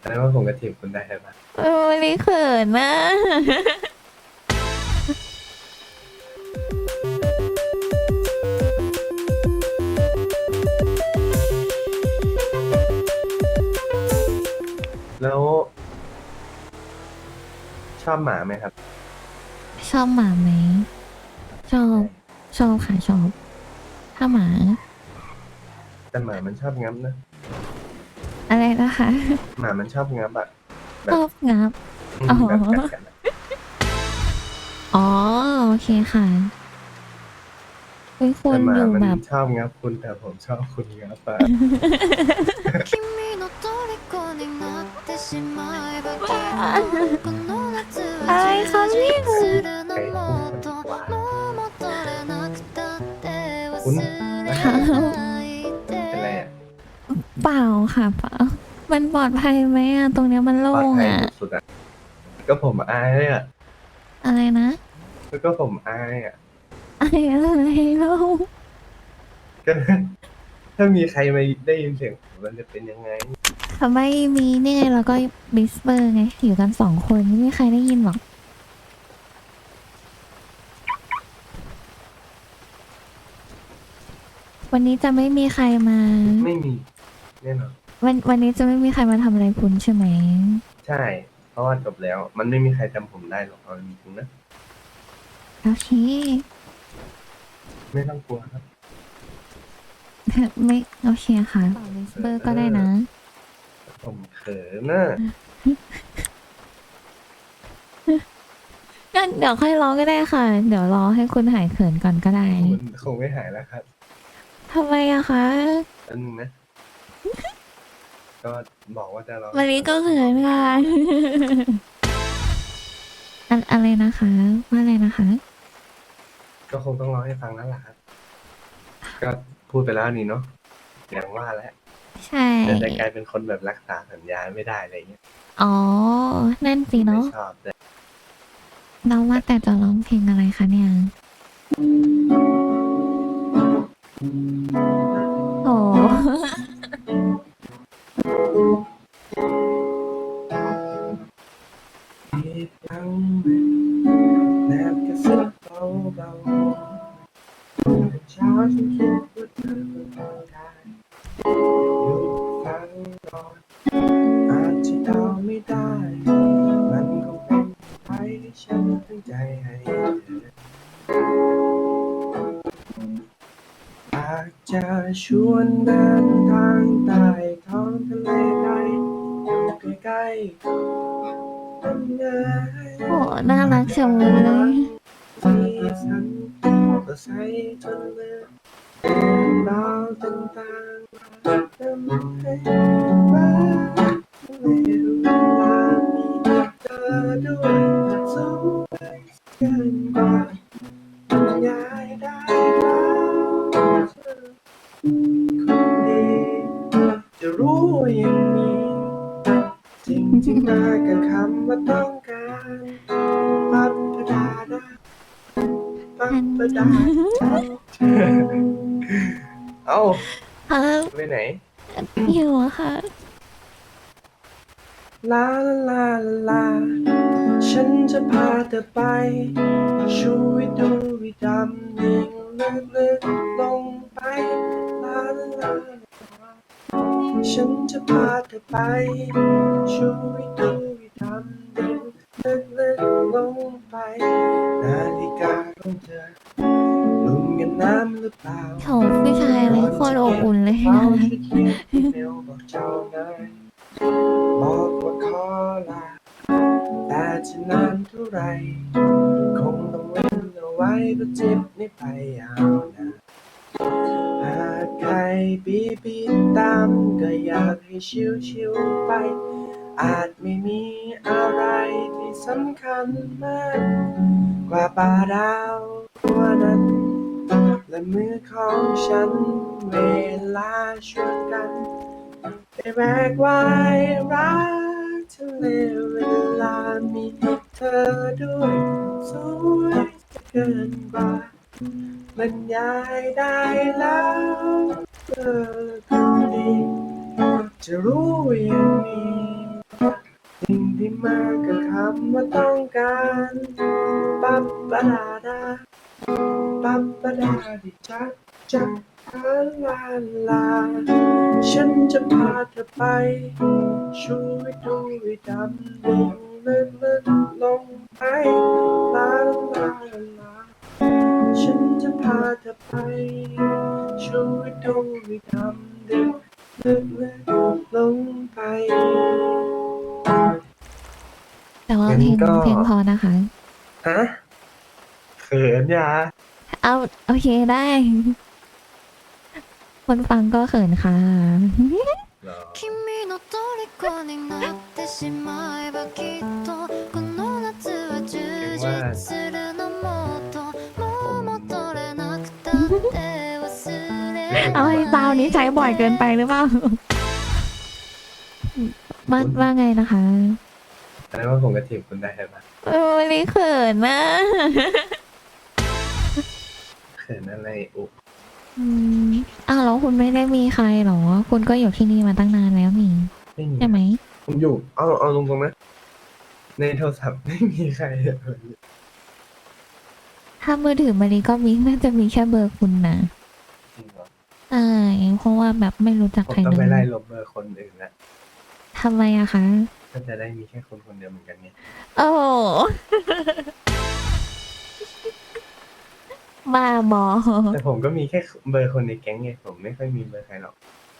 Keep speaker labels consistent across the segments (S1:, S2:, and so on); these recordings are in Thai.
S1: แสดงว่าผมกระถีบคุณได้ใช่ปะ
S2: เออวันนี้เขินนะ
S1: แล้ว ชอบหมาไหมครับ
S2: ชอบหมาไหม ชอบ ชอบค่ะชอบ ถ้าหมา
S1: แต่หมามันชอบงับนะ
S2: อะไรนะคะ
S1: หมามันชอบงับอะแบ
S2: ช
S1: บ
S2: อบงับ
S1: อืม
S2: อ๋อ
S1: แบบกัดกันอะ
S2: อ๋อ โอเคค่ะเป็นคุณ
S1: แต่หมา
S2: อยู่
S1: มัน
S2: แบบ
S1: ชอบงับคุณแต่ผมชอบคุณงับอะ
S3: 君の虜になってしまえばきっとこの夏は充実するのもっともう戻れなくたって忘れな
S1: เป
S2: ล่าค่ะเปล่ามันปลอดภัยไหมอะตรงเนี้ยมัน
S1: ปล
S2: โล่
S1: อด
S2: ง
S1: ภัย
S2: อะ
S1: สุดๆอะก็ผมอายอะ
S2: อะไรนะ
S1: แล้วก็ผมอายอะ
S2: อะไรอะไรโล่ง
S1: ก็ ถ้ามีใครมาได้ยินเสียงผมมันจะเป็นยังไง
S2: ทำไมมีนี่ไงแล้วก็บิสเปอร์ไงอยู่กันสองคนไม่มีใครได้ยินหรอกวันนี้จะไม่มีใครมา
S1: ไม่มี แน่นอน
S2: วันวันนี้จะไม่มีใครมาทำอะไรคุณใช่ไหม
S1: ใช่ เพราะว่าจบแล้ว มันไม่มีใครจำผมได้หรอกเอาจริงๆนะ
S2: โอเค
S1: ไม่ต้องกลัวครับ
S2: ไม่โอเคค่ะบิสเปอร์ก็ได้นะ
S1: ผมเขินนะ
S2: งั้นเดี๋ยวค่อยร้องก็ได้ค่ะ เดี๋ยวรอให้คุณหายเขินก่อนก็ได้
S1: มันคงไม่หายแล้วครับ
S2: ทำไมอะคะ
S1: อันนึงนะ ก็บอกว่าจะรอ
S2: วันนี้ก็เขินค่ะอันอะไรนะคะ ว่าอะไรนะคะ
S1: ก็คงต้องรอให้ฟังแล้วล่ะครับ ก็พูดไปแล้วนี่เนาะอย่างว่าแล้ว
S2: ใช่
S1: แต่จะกลายเป็นคนแบบรักษาสัญญาไม่ได้อะไรเงี้ย
S2: อ๋อ นั่นสิ
S1: ไม่
S2: เนาะ
S1: ชอบแต่
S2: เราว่าแต่จะร้องเพลงอะไรคะเนี่ยา
S1: กจะชวนเดินทางใต้ท้องทะเลไกลอยู่ใกล้ๆนั่นไง
S2: โหน่ารักจังเลย
S1: ที่ฉันก็ใช้จนเลือนดาวต่างๆทำให้รักเร็วลา คนดีจะรู้ว่างมีจริงจริงมากับคำว่าต้องการปัดประดาดาปัดประดาเอ้า
S2: ค่ะ
S1: ไปไหน
S2: หิวอะค่ะ
S1: ลาลาลา ฉันจะพาเธอไปช่วยดูวิดำนิ่งลึกๆลง เธอไป ช่วยดูวิดำนิ่งลึกๆลงไป นาฬิกาของเธอลุ่มกันน้ำหรือเปล่า
S2: โถผู้ชายอะไรโคตรอบอุ่นเลย
S1: เรา
S2: นะ
S1: จะเขียนอีเมลบอกเจ้านายบอกว่าขอลาแต่จะนานเท่าไหรคงต้องเว้นเอาไว้เพราะเจ็บนี่ไปยาวนานหาก ใครบีบีตามก็อยากให้ชิวชิวไป อาจไม่มีอะไรที่สำคัญมาก กว่าป่าดาวตัวนั้นและมือของฉัน เวลาชวนกันไปแบกไว้รักทะเลเวลามีเธอด้วยสวยเกินกว่า บรรยายได้แล้วเธอคนดีจะรู้อย่างนี้ำว่าต้องการปับปะดาดาปับปะดาดิจักจักลาลาลา ฉันจะพาเธอไป ช่วยดูให้ดำดิ่งลึกลึกลงไป
S2: เพล
S1: น
S2: ง
S1: ก็
S2: เพลงพอนะคะ
S1: ฮะเขินยา
S2: เอาโอเคได้ คนฟังก็เขินค่ะ
S1: เหรอ
S3: 君の虜になってしまえばきっとこの夏は充実するのもっともう戻れなくたって忘れ
S2: เอาให้ซาวนี้ใช้บ่อยเกินไปหรือเปล่าว่าว่าไงนะคะ
S1: แสดงว่าผมก็ถีบคุณได้ใช่ปะ
S2: เออวันนี้เขินนะ
S1: เขินอะไรอุ
S2: อืมอ้าวแล้วคุณไม่ได้มีใครเหรอ คุณก็อยู่ที่นี่มาตั้งนานแล้วนี่
S1: ไม่มี
S2: ใช่ไหม
S1: ผมอยู่ เอาเอาลงตรงๆนะ ในโทรศัพท์ไม่มีใครเลย
S2: ถ้ามือถือมารีก็มีน่าจะมีแค่เบอร์คุณนะ
S1: จริงเหรอ
S2: ใช่เพราะว่าแบบไม่รู้จัก
S1: ผม
S2: ใคร
S1: ต้อง
S2: เล
S1: ไปไล่
S2: ย
S1: ลบเบอร์คนอื่นละ
S2: ทำไมอะคะ
S1: ก็จะได้มีแค่คนคนเดียวเหมือนกันไง
S2: โอ้โห บ้าบอ
S1: แต่ผมก็มีแค่เบอร์คนในแก๊งไงผมไม่ค่อยมีเบอร์ใครหรอก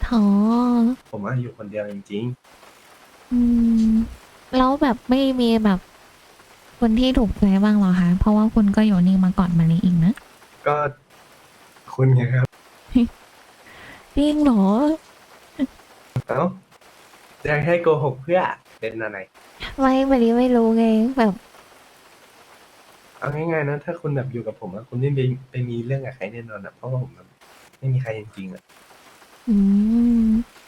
S2: ท้อ
S1: ผมว่าอยู่คนเดียวจริง
S2: อืม แล้วแบบไม่มีแบบ คนที่ถูกใจบ้างเหรอคะ เพราะว่าคุณก็อยู่นี่มาก่อนมารีอีกนะ
S1: ๆ ก็คุณไงครับ
S2: จริงเหรอ
S1: เอ้าจะให้โกหกเพื่อ เป็นอะไร
S2: ไม่มารีไม่รู้ไงแบบ
S1: เอาง่ายๆนะถ้าคุณแบบอยู่กับผมอะคุณไม่ไปไปมีเรื่องกับใครแน่นอนอะเพราะว่าผมแบบไม่มีใครจริงๆอะ
S2: อืม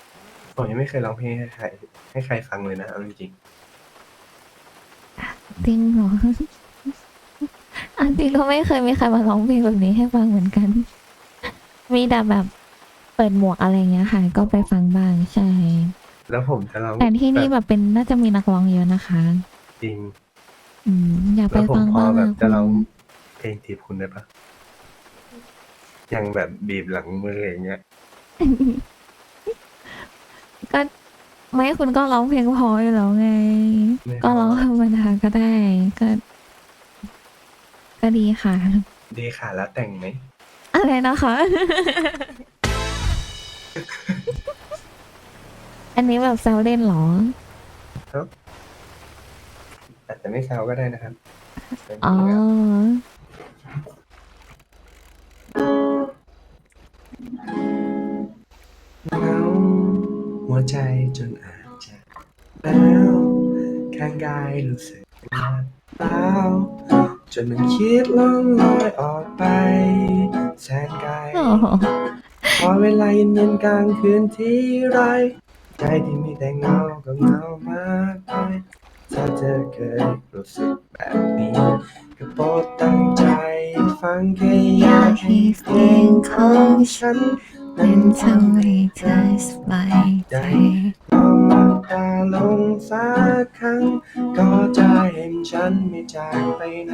S1: ผมยังไม่เคยร้องเพลงให้ใครให้ใครฟังเลยนะเอาจริง
S2: จริงเหรออันจริงก็ไม่เคยมีใครมาร้องเพลงแบบนี้ให้ฟังเหมือนกัน มีแต่แบบเปิดหมวกอะไรเงี้ยค่ะ ก็ไปฟังบ้างใช่
S1: ๆ แล้วผมจะร้อง
S2: แต่ที่นี่แบบเป็นน่าจะมีนักร้องเยอะนะคะ
S1: จริง
S2: อืมอยากไป
S1: แล้วผม
S2: ฟัง
S1: พอ
S2: บ้าง
S1: แบบ
S2: อะ
S1: จะร้องเพลงจีบคุณได้ปะยังแบบบีบหลังมืออย่างเงี้ย
S2: ก็ไม่คุณก็ร้องเพลงเพออยู่แล้วไง
S1: ไม่
S2: ก็ร้องธรรมดาก็ได้ ก็ ก็ดีค่ะ
S1: ดีค่ะแล้วแต่งไหม
S2: อะไรนะคะ อันนี้แบบแซวเล่นเหรอ
S1: อาจจะไม่แซวก็ได้นะครับ
S2: อ๋อ
S1: เหงาหัวใจจนอาจจะแล้วข้างกายรู้สึกหนักเปล่าจนมันคิดล่องลอยออกไปแสนไกล
S2: โอ้โห
S1: พอเวลาเย็นๆกลางคืนที่ไร ใจที่มีแต่เงาก็เงามากไปถ้าเธอเคยรู้สึกแบบนี้ก็โปรดตั้งใจฟังแค่อยากให้เพลงของฉันนั้นทำให้เธอสบายใจ ลองหลับตาลงสักครั้ง ก็จะเห็นฉันไม่จากไปไหน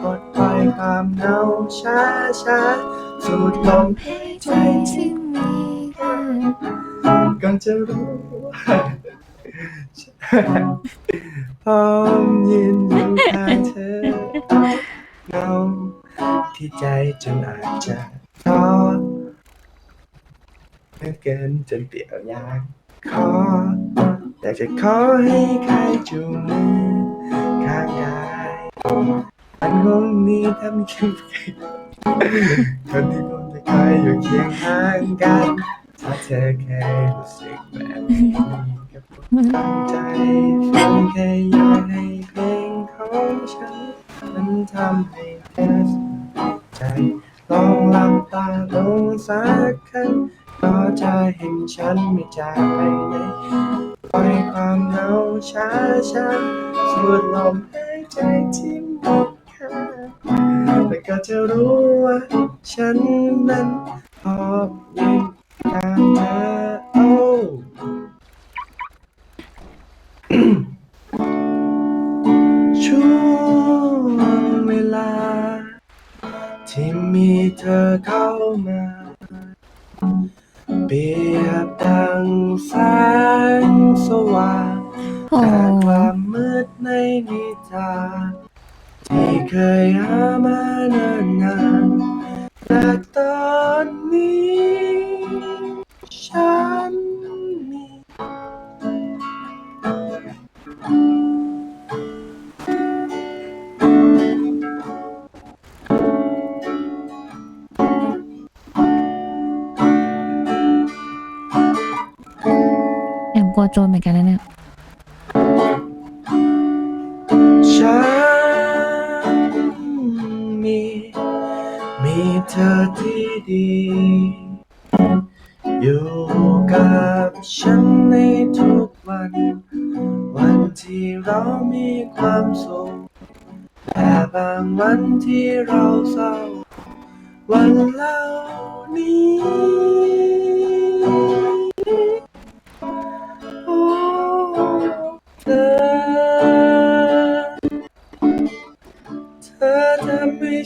S1: ปลดปล่อยความเหงาช้าช้าๆสูดลมหายใจที่มี เธอก็จะรู้ว่าพร้อมยืนอยู่ข้างเธอเงาที่ใจจนอาจจะท้อเหลือเกินจนเปลี่ยวยากขออยากจะขอให้ใครจูงมือข้างกายมันคงมีถ้ามีแค่ใครคนที่ผมจะคอยอยู่เคียงข้างกัน ถ้าเธอเคยรู้สึกแบบนี้ก็โปรดตั้งใจฟังแค่อยากให้เพลงของฉันมันทำให้เธอสบายใจ ลองหลับตาลงสักครั้งก็จะเห็นฉันไม่จากไปไหนปล่อยความเหงาช้าช้าสูดลมหายใจที่หมดค่าแล้วก็จะรู้ว่าฉันนั้นพอบยืน ตามมาโอ้ช่วงเวลา ที่มีเธอเข้ามา เปียบดังแสงสว่าง
S2: แอ้
S1: ความมืดในนิจาที่เคยหามานานานแต่ตอนนี้
S2: โจรเหมือนกันนะเนี่ย
S1: ฉันมีมีเธอที่ดี อยู่กับฉันในทุกวัน วันที่เรามีความสุขแต่บางวันที่เราเศร้า วันเหล่านี้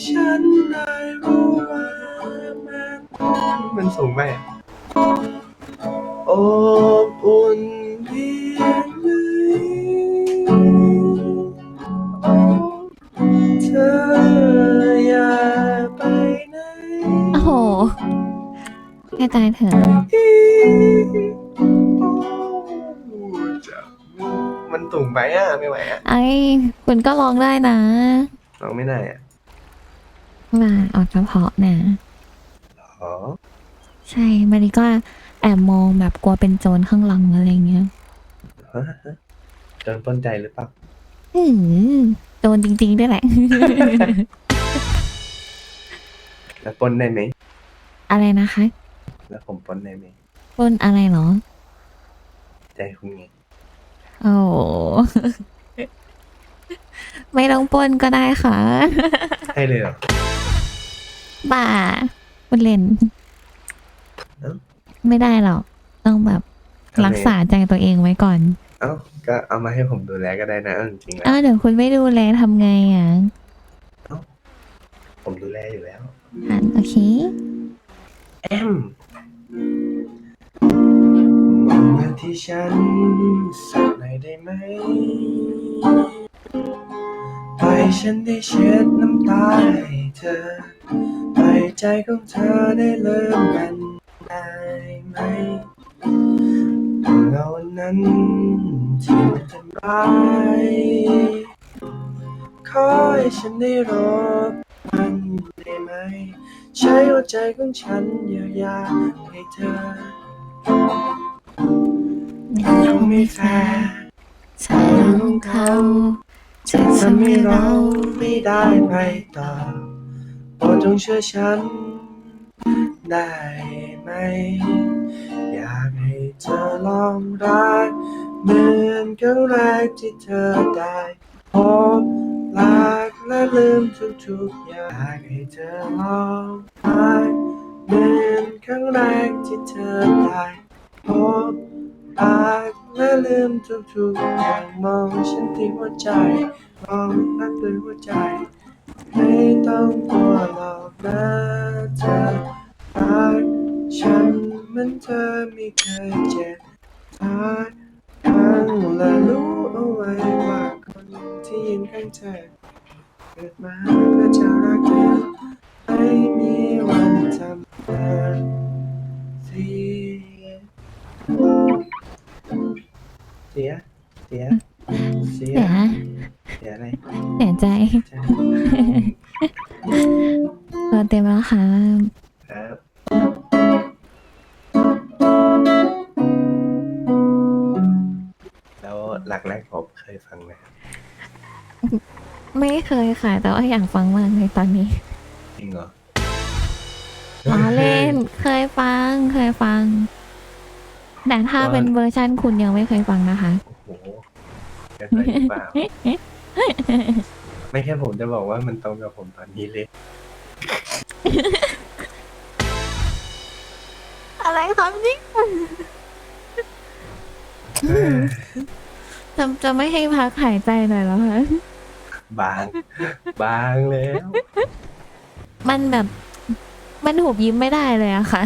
S1: ฉันได้รู้ว่ามันมันสูงไหมอบอุ่นเพียงไหนโอ้เธออย่าไปไหน
S2: โอ้โหให้ตายเถอะ
S1: มันสูงไปอะไม่ไหวอะ
S2: ไอ้คุณก็ร้องได้นะ
S1: ร้องไม่ได้อะ
S2: มาออกเฉพาะนะ
S1: อ๋อ
S2: ใช่มาริก็แอบมองแบบกลัวเป็นโจรข้างหลังอะไรเงี้ย
S1: ฮะจนป้นใจหรือเปล่า
S2: อืมโจรจริงๆด้วยแหละ
S1: แล้วปล้นได้ไหม
S2: อะไรนะคะ
S1: แล้วผมปล้นได้ไหม
S2: ปล้นอะไรเหรอ
S1: ใจคุณไง
S2: โอ้โห ไม่ต้องปล้นก็ได้ค่ะ
S1: ให้เลยเหรอ
S2: บ้าคุณเล่น
S1: เอ้า
S2: ไม่ได้หรอก ต้องแบบ
S1: ทำไม
S2: รักษาใจตัวเองไว้ก่อน
S1: เอ้าก็เอามาให้ผมดูแลก็ได้นะเอาจริงๆแล้ว
S2: อ้าวเดี๋ยวคุณไม่ดูแลทำไงอะ
S1: ผมดูแลอยู่แล้ว
S2: อะโอเค
S1: แอมมองมาที่ฉันสักหน่อยได้ไหมปล่อย ฉันได้เช็ดน้ำตาให้เธอปล่อยใจของเธอได้เริ่มมันได้ไหมเงานั้นที่มันทำร้ายขอให้ฉันได้รบมันได้ไหม ใช้หัวใจของฉันเยียวยาให้เธอคงไม่แฟร์
S2: สายของเขา
S1: จะทำให้เราไม่ได้ไปต่อโปรดจงเชื่อฉัน ได้ไหม อยากให้เธอลองรักเหมือนครั้งแรกที่เธอได้พบรักและลืมทุกๆอย่างอยากให้เธอลองรักเหมือนครั้งแรกที่เธอได้พบรัก และลืมทุกๆอย่างมองฉันที่หัวใจมองรักด้วยหัวใจ ไม่ต้องกลัวหรอกนะเธอรักฉันเหมือนเธอไม่เคยเจ็บทักครั้งและรู้เอาไว้ว่าคนที่ยืนข้างเธอเกิดมาเพื่อจะรักเธอไม่มีวันทำ หลักแรกผมเคยฟังไหมครับ
S2: ไม่เคยค่ะ แต่ว่าอยากฟังมากเลยตอนนี้
S1: จริงเหรอ
S2: ล้อเล่น เคยฟัง เคยฟัง แต่ถ้าเป็นเวอร์ชันคุณยังไม่เคยฟังนะคะ
S1: โอ้โหเกินไปหรือเปล่าไม่แค่ผมจะบอกว่ามันตรงกับผมตอนนี้เลย
S2: อะไรครับนี่
S1: เออ
S2: จะจะไม่ให้พักหายใจหน่อยแล้วคะ
S1: บาง บางแล้ว
S2: มันแบบ มันหูบยิ้มไม่ได้เลยอะค่ะ